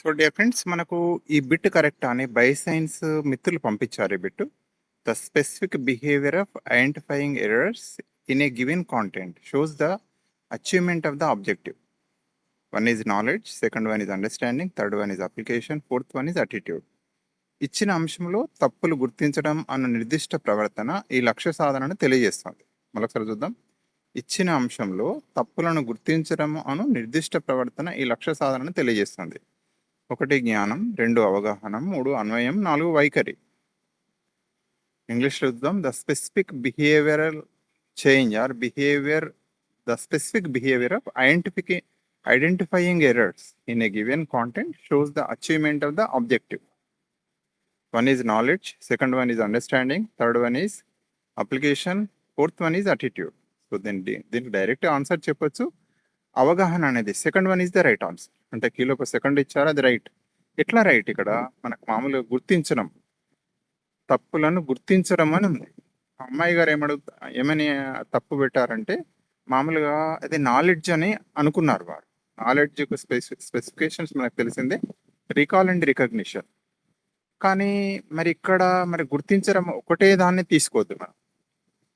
So dear friends మనకు ఈ bit correct అని బయోసైన్స్ మిత్రులు పంపించారు ఈ bit the specific behaviour of identifying errors in a given content shows the achievement of the objective one is knowledge second one is understanding third one is application fourth one is attitude ఇచ్చిన అంశంలో తప్పులు గుర్తించడం అన్న నిర్దిష్ట ప్రవర్తన ఈ లక్ష్య సాధనను తెలియజేస్తుంది. మరొకసారి చూద్దాం. ఇచ్చిన అంశంలో తప్పులను గుర్తించడం అను నిర్దిష్ట ప్రవర్తన ఈ లక్ష్య సాధనను తెలియజేస్తుంది. ఒకటి జ్ఞానం రెండు అవగాహన మూడు అన్వయం నాలుగు వైఖరి. ఇంగ్లీష్లో చూద్దాం the specific behavioural change or behaviour the specific behaviour of identification identifying errors in a given content shows the achievement of the objective one is knowledge second one is understanding third one is application fourth one is attitude so దీని దీనికి direct answer చెప్పొచ్చు. అవగాహన అనేది second one is the right answer అంటే కీలో second ఇచ్చారు? అది right. ఎట్లా రైట్ ఇక్కడ? మనకు మామూలుగా గుర్తించడం. తప్పులను గుర్తించడం అని ఉంది. అమ్మాయి గారు ఏమడు ఏమని తప్పు పెట్టారంటే మామూలుగా అది నాలెడ్జ్ అని అనుకున్నారు వారు. నాలెడ్జ్ స్పెసి స్పెసిఫికేషన్స్ మనకు తెలిసిందే. రీకాల్ అండ్ రికగ్నిషన్ కానీ మరి ఇక్కడ మరి గుర్తించడం ఒకటే దాన్ని తీసుకోవద్దు మనం.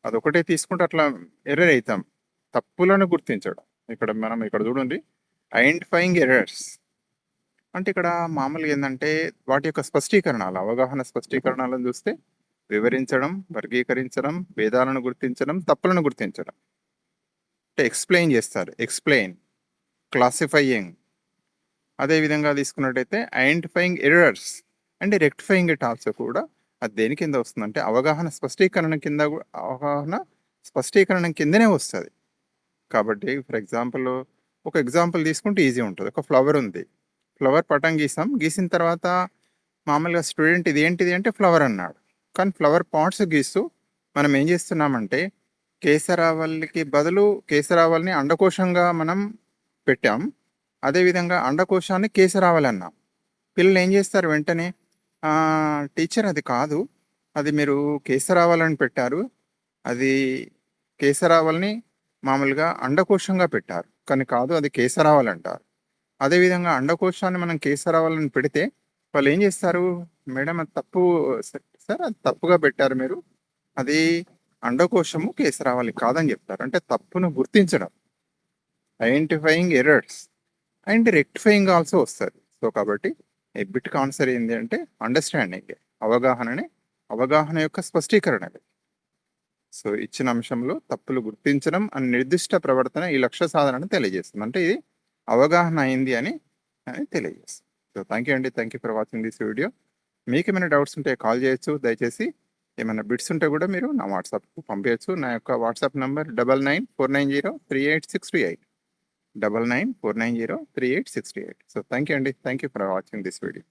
అది ఒకటే తీసుకుంటే అట్లా ఎర్రర్ అవుతాం. తప్పులను గుర్తించడం. ఇక్కడ మనం ఇక్కడ చూడండి. ఐడెంటిఫైయింగ్ ఎర్రర్స్ అంటే ఇక్కడ మామూలుగా ఏంటంటే వాటి యొక్క స్పష్టీకరణలు అవగాహన స్పష్టీకరణలను చూస్తే వివరించడం వర్గీకరించడం భేదాలను గుర్తించడం తప్పులను గుర్తించడం. అంటే ఎక్స్ప్లెయిన్ చేస్తారు. ఎక్స్ప్లెయిన్ క్లాసిఫైయింగ్ అదేవిధంగా తీసుకున్నట్టయితే identifying errors and rectifying it also కూడా అది దేని కింద వస్తుందంటే అవగాహన స్పష్టీకరణ కింద అవగాహన స్పష్టీకరణ కిందనే వస్తుంది. కాబట్టి ఫర్ ఎగ్జాంపుల్ ఒక ఎగ్జాంపుల్ తీసుకుంటే ఈజీ ఉంటుంది. ఒక ఫ్లవర్ ఉంది. ఫ్లవర్ పటం గీసాం. గీసిన తర్వాత మామూలుగా స్టూడెంట్ ఇది ఏంటిది అంటే ఫ్లవర్ అన్నాడు. కానీ ఫ్లవర్ పాట్స్ గీస్తూ మనం ఏం చేస్తున్నామంటే కేసరావల్లికి బదులు కేసరావల్ని అండకోశంగా మనం పెట్టాం. అదేవిధంగా అండకోశాన్ని కేసరావలి అన్నాం. పిల్లలు ఏం చేస్తారు వెంటనే టీచర్ అది కాదు. అది మీరు కేసరావాలని పెట్టారు. అది కేసరావల్ని మామూలుగా అండకోశంగా పెట్టారు. కానీ కాదు అది కేసరావల్ అంటారు అదేవిధంగా అండకోశాన్ని మనం కేసరావాలని పెడితే వాళ్ళు ఏం చేస్తారు? మేడం అది తప్పు సార్ అది తప్పుగా పెట్టారు మీరు. అది అండకోశము కేసరావాలి కాదని చెప్తారు. అంటే తప్పును గుర్తించడం. Identifying errors and rectifying also వస్తుంది. సో కాబట్టి ఈ బిట్ ఆన్సర్ ఏంటి అంటే అండర్స్టాండింగ్ అవగాహననే అవగాహన యొక్క స్పష్టీకరణ సో ఇచ్చిన అంశంలో తప్పులు గుర్తించడం అని నిర్దిష్ట ప్రవర్తన ఈ లక్ష్య సాధనను తెలియజేస్తుంది. అంటే ఇది అవగాహన అయింది అని అని తెలియజేస్తుంది. సో థ్యాంక్ యూ అండి. Thank you for watching this video. మీకు ఏమైనా డౌట్స్ ఉంటే కాల్ చేయొచ్చు. దయచేసి ఏమైనా బిట్స్ ఉంటే కూడా మీరు నా వాట్సాప్కు పంపించచ్చు నా యొక్క WhatsApp number double nine four nine zero three eight six three eight. Double nine four nine zero three eight six three eight. So thank you అండి. Thank you for watching this video.